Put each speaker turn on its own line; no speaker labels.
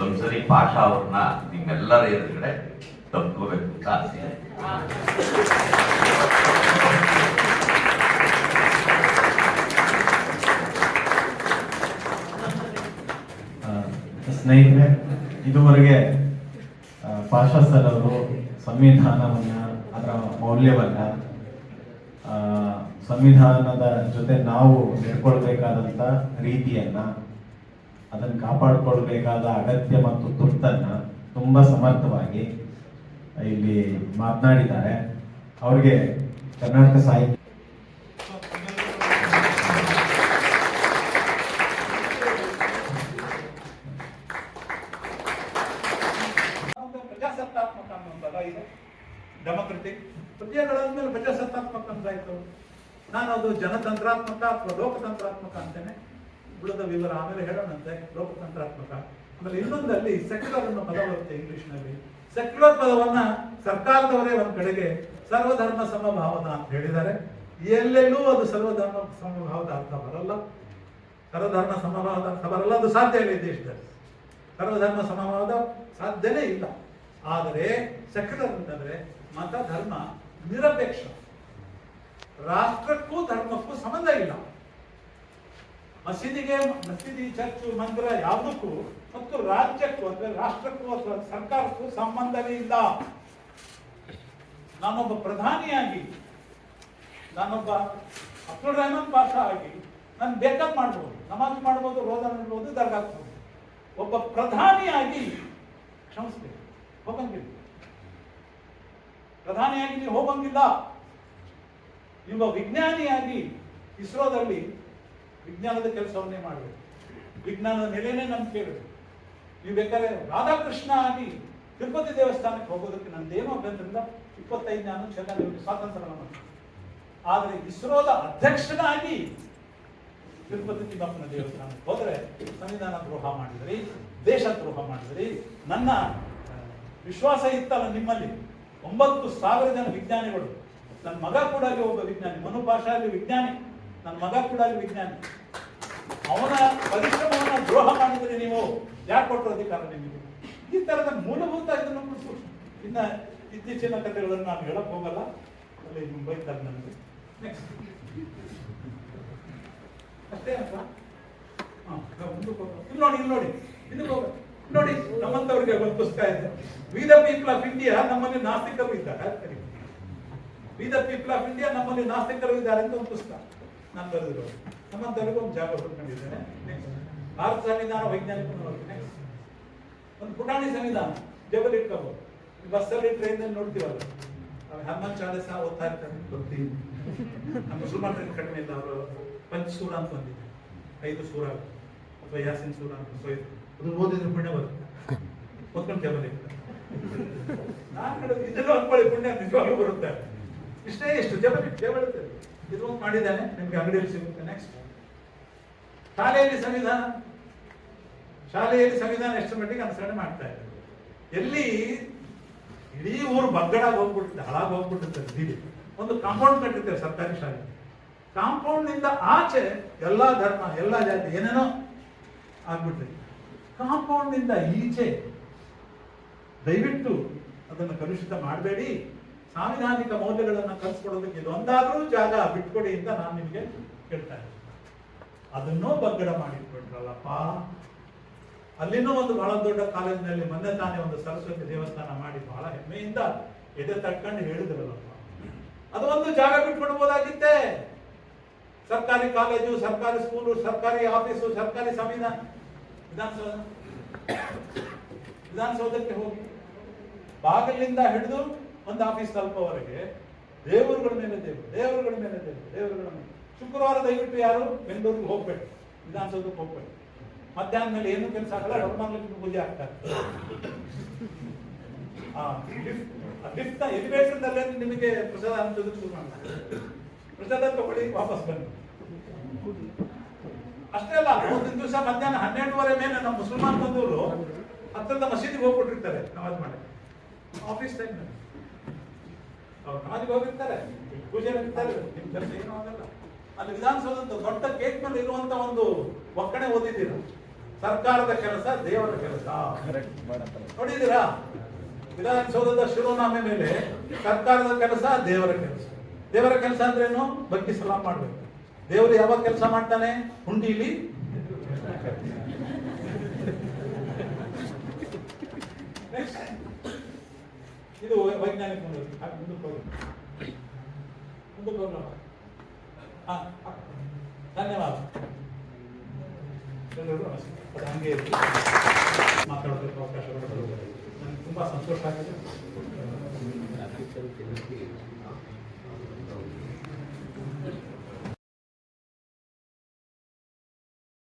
ಒಂದ್ಸರಿ ಪಾಷಾ ಅವ್ರನ್ನ ನಿಮ್ಮೆಲ್ಲರ ಎದುರುಗಡೆ ತಪ್ಕೋಬೇಕು ಅಂತ ಆಸೆ
ಸ್ನೇಹಿತರೆ, ಇದುವರೆಗೆ ಪಾಷಾ ಸರ್ ಅವರು ಸಂವಿಧಾನವನ್ನ, ಅದರ ಮೌಲ್ಯವನ್ನ ಸಂವಿಧಾನದ ಜೊತೆ ನಾವು ನಡ್ಕೊಳ್ಬೇಕಾದಂತ ರೀತಿಯನ್ನ, ಅದನ್ನು ಕಾಪಾಡಿಕೊಳ್ಬೇಕಾದ ಅಗತ್ಯ ಮತ್ತು ತುರ್ತನ್ನ ತುಂಬಾ ಸಮರ್ಥವಾಗಿ ಇಲ್ಲಿ ಮಾತನಾಡಿದ್ದಾರೆ. ಅವ್ರಿಗೆ ಕರ್ನಾಟಕ ಸಾಹಿತ್ಯ
ಪ್ರಜಾಸತ್ತಾತ್ಮಕ ಅನ್ನುವಂಥದ್ದು ಇದೆ. ಡೆಮೊಕ್ರೆಟಿಕ್ ಪ್ರಜೆಗಳಾದ್ಮೇಲೆ ಪ್ರಜಾಸತ್ತಾತ್ಮಕ ಅಂತಾಯ್ತು ನಾನು ಅದು ಜನತಂತ್ರಾತ್ಮಕ ಅಥವಾ ಲೋಕತಂತ್ರಾತ್ಮಕ ಅಂತೇನೆ. ಉಳಿದ ವಿವರ ಆಮೇಲೆ ಹೇಳೋಣಂತೆ ಲೋಕತಂತ್ರಾತ್ಮಕ? ಆಮೇಲೆ ಇನ್ನೊಂದಲ್ಲಿ ಸೆಕ್ಯುಲರ್ ಅನ್ನೋ ಪದ ಬರುತ್ತೆ ಇಂಗ್ಲಿಷ್ನಲ್ಲಿ. ಸೆಕ್ಯುಲರ್ ಪದವನ್ನ ಸರ್ಕಾರದವರೇ ಒಂದು ಕಡೆಗೆ ಸರ್ವಧರ್ಮ ಸಮಭಾವದ ಅಂತ ಹೇಳಿದ್ದಾರೆ. ಎಲ್ಲೆಲ್ಲೂ ಅದು ಸರ್ವಧರ್ಮ ಸಮಭಾವದ ಅರ್ಥ ಬರಲ್ಲ. ಸರ್ವಧರ್ಮ ಸಮಭಾವದ ಅರ್ಥ ಬರಲ್ಲ, ಅದು ಸಾಧ್ಯ ಇಲ್ಲ ದೇಶದಲ್ಲಿ. ಸರ್ವಧರ್ಮ ಸಮಭಾವದ ಸಾಧ್ಯನೇ ಇಲ್ಲ. ಆದರೆ ಸೆಕ್ಯುಲರ್ ಅಂತಂದ್ರೆ ಮತ ಧರ್ಮ ನಿರಪೇಕ್ಷ. ರಾಷ್ಟ್ರಕ್ಕೂ ಧರ್ಮಕ್ಕೂ ಸಂಬಂಧ ಇಲ್ಲ. ಮಸೀದಿಗೆ ಮಸೀದಿ, ಚರ್ಚು, ಮಂದಿರ ಯಾವುದಕ್ಕೂ ಮತ್ತು ರಾಜ್ಯಕ್ಕೂ ಅಂದ್ರೆ ರಾಷ್ಟ್ರಕ್ಕೂ ಅಥವಾ ಸರ್ಕಾರಕ್ಕೂ ಸಂಬಂಧವೇ ಇಲ್ಲ. ನಾನೊಬ್ಬ ಪ್ರಧಾನಿಯಾಗಿ ನಾನೊಬ್ಬ ಅಬ್ದುಲ್ ರಹಮಾನ್ ಪಾಷಾ ಆಗಿ ನಾನು ಬೇಕಾದ್ ಮಾಡ್ಬೋದು, ನಮಾಜ್ ಮಾಡ್ಬೋದು, ರೋಜಾ ಮಾಡ್ಬೋದು ದರ್ಗಾಕ್ ಹೋಗ್ಬೋದು. ಒಬ್ಬ ಪ್ರಧಾನಿಯಾಗಿ ಕ್ಷಮಿಸ್ಬೇಕು, ಹೋಗಂಗಿಲ್ಲ. ಪ್ರಧಾನಿಯಾಗಿ ನೀವು ಹೋಗಂಗಿಲ್ಲ. ಒಬ್ಬ ವಿಜ್ಞಾನಿಯಾಗಿ ಇಸ್ರೋದಲ್ಲಿ ವಿಜ್ಞಾನದ ಕೆಲಸವನ್ನೇ ಮಾಡಬೇಕು ವಿಜ್ಞಾನದ ನೆಲೆನೇ ನಂಬಿಕೆ ಕೇಳಬೇಕು ನೀವು ಬೇಕಾದ್ರೆ ರಾಧಾಕೃಷ್ಣ ಆಗಿ ತಿರುಪತಿ ದೇವಸ್ಥಾನಕ್ಕೆ ಹೋಗೋದಕ್ಕೆ ನಂದೇನೋ ಇಪ್ಪತ್ತೈದು ಇಪ್ಪತ್ತೈದನೇ ಅನುಚ್ಛೇದ ನಿಮಗೆ ಸ್ವಾತಂತ್ರ್ಯ ನಮ್ಮ ಆದರೆ ಇಸ್ರೋದ ಅಧ್ಯಕ್ಷನಾಗಿ ತಿರುಪತಿ ತಿಮ್ಮಪ್ಪನ ದೇವಸ್ಥಾನಕ್ಕೆ ಹೋದರೆ ಸಂವಿಧಾನ ದ್ರೋಹ ಮಾಡಿದ್ರಿ, ದೇಶ ದ್ರೋಹ ಮಾಡಿದ್ರಿ. ನನ್ನ ವಿಶ್ವಾಸ ಇತ್ತಲ್ಲ ನಿಮ್ಮಲ್ಲಿ. ಒಂಬತ್ತು ಸಾವಿರ ಜನ ವಿಜ್ಞಾನಿಗಳು ನನ್ನ ಮಗ ಕೂಡ ಅಲ್ಲಿ ಒಬ್ಬ ವಿಜ್ಞಾನಿ. ಮನು ವಿಜ್ಞಾನಿ. ನನ್ನ ಮಗ ಕೂಡ ಅಲ್ಲಿ ವಿಜ್ಞಾನಿ. ಅವನ ಪರಿಶ್ರಮವನ್ನು ದ್ರೋಹ ಮಾಡಿದ್ರೆ ನೀವು ಯಾಕೆ ಕೊಟ್ಟರು ಅಧಿಕಾರ ನಿಮಗೆ? ಈ ತರದ ಮೂಲಭೂತ ಇದನ್ನು ಕುರಿತು ಇನ್ನ ಇತ್ತೀಚಿನ ಕಥೆಗಳನ್ನು ನಾನು ಹೇಳಕ್ ಹೋಗಲ್ಲ. ಅಲ್ಲಿ ಬೈತಾರೆ ನನಗೆ. ನೆಕ್ಸ್ಟ್ ಅಷ್ಟೇ ಅಂತ. ಇಲ್ಲಿ ನೋಡಿ ಇಲ್ಲಿ ನೋಡಿ. ಇದಕ್ಕೆ ಹೋಗೋಣ. ನೋಡಿ, ನಮ್ಮಂತವ್ರಿಗೆ ಒಂದು ಪುಸ್ತಕ ಇದೆ. ಪೀಪಲ್ ಆಫ್ ಇಂಡಿಯಾ ನಮ್ಮಲ್ಲಿ ನಾಸ್ತಿಕರು ಇದ್ದಾರೆ. We the people of India ನಮ್ಮಲ್ಲಿ ನಾಸ್ತಿಕರು ಇದ್ದಾರೆ ಅಂತ ಒಂದು ಪುಸ್ತಕ ನಾನು ಬರೆದಿರೋದು. ನಮ್ಮಂತವ್ರಿಗೆ ಒಂದು ಜಾಗ Next. ಭಾರತ ಸಂವಿಧಾನ ವೈಜ್ಞಾನಿಕ ಒಂದು ಪುಟಾಣಿ ಸಂವಿಧಾನ. ಜಬಲ್ ಇಟ್ಕೋಬಹುದು ಬಸ್ಸಲ್ಲಿ ಟ್ರೈನಲ್ಲಿ ನೋಡ್ತೀವಲ್ಲ. ಹನುಮಾನ್ ಚಾಲೀಸ ಓದ್ತಾ ಇರ್ತಾರೆ. ಬರ್ತೀವಿ ನಮ್ಮ ಮುಸಲ್ಮಾನರಿಗೆ ಕಡಿಮೆ ಇಲ್ಲ ಅವರು. ಪಂಚಸೂರ ಅಂತ ಬಂದಿದೆ ಐದು ಸೂರ ಅಥವಾ ಯಾಸಿನ್ ಸೂರ ಅಂತ ಸೊ ಇದು ಅದು ಓದಿದ್ರೆ ಪುಣ್ಯ ಬರುತ್ತೆ. ಓದ್ಕೊಂಡು ಜಬಲ್ ಇರ್ತಾರೆ ನಾನು ಇದೆಲ್ಲ ಅನ್ಕೊಳ್ಳಿ. ಪುಣ್ಯ ನಿಜವಾಗ್ಲೂ ಬರುತ್ತೆ. ಇಷ್ಟೇ ಇಷ್ಟು ಜಬರಿ ಜಬಲ್ ಇದು ಒಂದು ಮಾಡಿದ್ದಾನೆ, ನಿಮ್ಗೆ ಅಂಗಡಿಯಲ್ಲಿ ಸಿಗುತ್ತೆ. ನೆಕ್ಸ್ಟ್ ಶಾಲೆಯಲ್ಲಿ ಸಂವಿಧಾನ. ಶಾಲೆಯಲ್ಲಿ ಸಂವಿಧಾನ ಎಷ್ಟು ಮಟ್ಟಿಗೆ ಅನುಸರಣೆ ಮಾಡ್ತಾ ಇದ್ದಾರೆ. ಎಲ್ಲಿ ಇಡೀ ಊರು ಬಗ್ಗಡಾಗಿ ಹೋಗ್ಬಿಟ್ಟಿದೆ ಹಾಳಾಗಿ ಹೋಗ್ಬಿಟ್ಟಿರ್ತದೆ ಬೀದಿ ಒಂದು ಕಾಂಪೌಂಡ್ ಕಟ್ಟಿರ್ತೇವೆ ಸರ್ಕಾರಿ ಶಾಲೆ. ಕಾಂಪೌಂಡ್ನಿಂದ ಆಚೆ ಎಲ್ಲ ಧರ್ಮ, ಎಲ್ಲ ಜಾತಿ ಏನೇನೋ ಆಗ್ಬಿಟ್ಟಿದೆ ಕಾಂಪೌಂಡ್ನಿಂದ ಈಚೆ ದಯವಿಟ್ಟು ಅದನ್ನು ಕಲುಷಿತ ಮಾಡಬೇಡಿ. ಸಾಂವಿಧಾನಿಕ ಮೌಲ್ಯಗಳನ್ನು ಕಲಿಸ್ಕೊಡೋದಕ್ಕೆ ಇದೊಂದಾದ್ರೂ ಜಾಗ ಬಿಟ್ಕೊಡಿ ಅಂತ ನಾನು ನಿಮಗೆ ಕೇಳ್ತಾ ಇದ್ದೆ ಅದನ್ನೂ ಬಗ್ಗಡ ಮಾಡಿಟ್ಕೊಂಡ್ರಲ್ಲಪ್ಪ. ಅಲ್ಲಿನೂ ಒಂದು ಬಹಳ ದೊಡ್ಡ ಕಾಲೇಜಿನಲ್ಲಿ ಮೊನ್ನೆ ತಾನೇ ಒಂದು ಸರಸ್ವತಿ ದೇವಸ್ಥಾನ ಮಾಡಿ ಬಹಳ ಹೆಮ್ಮೆಯಿಂದ ಎದೆ ತಟ್ಕೊಂಡು ಹೇಳಿದ್ರಲ್ಲಪ್ಪ. ಅದು ಒಂದು ಜಾಗ ಬಿಟ್ಕೊಡ್ಬೋದಾಗಿತ್ತೆ. ಸರ್ಕಾರಿ ಕಾಲೇಜು, ಸರ್ಕಾರಿ ಸ್ಕೂಲು, ಸರ್ಕಾರಿ ಆಫೀಸು, ಸರ್ಕಾರಿ ಸಂವಿಧಾನ. ವಿಧಾನಸೌಧ. ವಿಧಾನಸೌಧಕ್ಕೆ ಹೋಗಿ. ಬಾಗಿಲಿಂದ ಹಿಡಿದು ಒಂದು ಆಫೀಸ್ ತಲುಪೋವರೆಗೆ ದೇವರುಗಳ ಮೇಲೆ ದೇವರು, ದೇವರುಗಳ ಮೇಲೆ ದೇವರು, ದೇವರುಗಳ ಮೇಲೆ. ಶುಕ್ರವಾರ ದಯವಿಟ್ಟು ಯಾರು? ಬೆಂಗಳೂರಿಗೆ ಹೋಗ್ಬೇಡಿ. ವಿಧಾನಸೌಧಕ್ಕೆ ಹೋಗ್ಬೇಡಿ. ಮಧ್ಯಾಹ್ನ ಮೇಲೆ ಏನು ಕೆಲಸ ಆಗಲ್ಲ ರಘುಮಾನ್ಲಕ್ಷ್ಮಿ ಪೂಜೆ ಆಗ್ತಾರೆ ಲಿಫ್ಟ್ ಎಲಿವೇಶನ್ ಅಲ್ಲೇ ನಿಮಗೆ ಪ್ರಸಾದ ಮಾಡ್ತಾರೆ ಪ್ರಸಾದ ತಗೊಳ್ಳಿ, ವಾಪಸ್ ಬನ್ನಿ. ಅಷ್ಟೇ ಅಲ್ಲ ಒಂದು ದಿವಸ ಮಧ್ಯಾಹ್ನ ಹನ್ನೆರಡುವರೆ ಮೇಲೆ ನಮ್ಮ ಮುಸಲ್ಮಾನ್ ಬಂದವರು ಹತ್ತಿರದ ಮಸೀದಿಗೆ ಹೋಗ್ಬಿಟ್ಟಿರ್ತಾರೆ ನಮಾಜ್ ಮಾಡಿ ಆಫೀಸ್ ಟೈಮ್ ಅವ್ರು ಸಮಾಧಿಗೆ ಹೋಗಿರ್ತಾರೆ. ಪೂಜೆ ಇರ್ತಾರೆ ನಿಮ್ಮ ಕೆಲಸ ಏನು ಆಗಲ್ಲ. ಅಲ್ಲಿ ವಿಧಾನಸೌಧದ ದೊಡ್ಡ ಕೇಕ್ ಮೇಲೆ ಇರುವಂತ ಒಂದು ಒಕ್ಕಣೆ ಓದಿದ್ದೀರ. ಸರ್ಕಾರದ ಕೆಲಸ ದೇವರ ಕೆಲಸ. ನೋಡಿದ್ದೀರಾ? ವಿಧಾನಸೌಧದ ಶಿರೋನಾಮೆ ಮೇಲೆ ಸರ್ಕಾರದ ಕೆಲಸ ದೇವರ ಕೆಲಸ. ದೇವರ ಕೆಲಸ ಅಂದ್ರೇನು ಬಗ್ಗೆ ಸಲ ಮಾಡ್ಬೇಕು. ದೇವರು ಯಾವಾಗ ಕೆಲಸ ಮಾಡ್ತಾನೆ? ಹುಂಡಿಲಿ? Next. ಇದು ವೈಜ್ಞಾನಿಕ ಮುಂದುವರಿಕೆ ಹಾಗೆ ಮುಂದಕ್ಕೆ ಹೋಗಿ. ಮುಂದಕ್ಕೆ ಹೋಗಿ ಹಾಂ ಧನ್ಯವಾದ. ಎಲ್ಲರಿಗೂ ನಮಸ್ಕಾರ ಅದು ಹಂಗೆ ಮಾತಾಡೋದಕ್ಕೆ ಅವಕಾಶಗಳು ನನಗೆ ತುಂಬ ಸಂತೋಷ ಆಗಿದೆ. Thank you.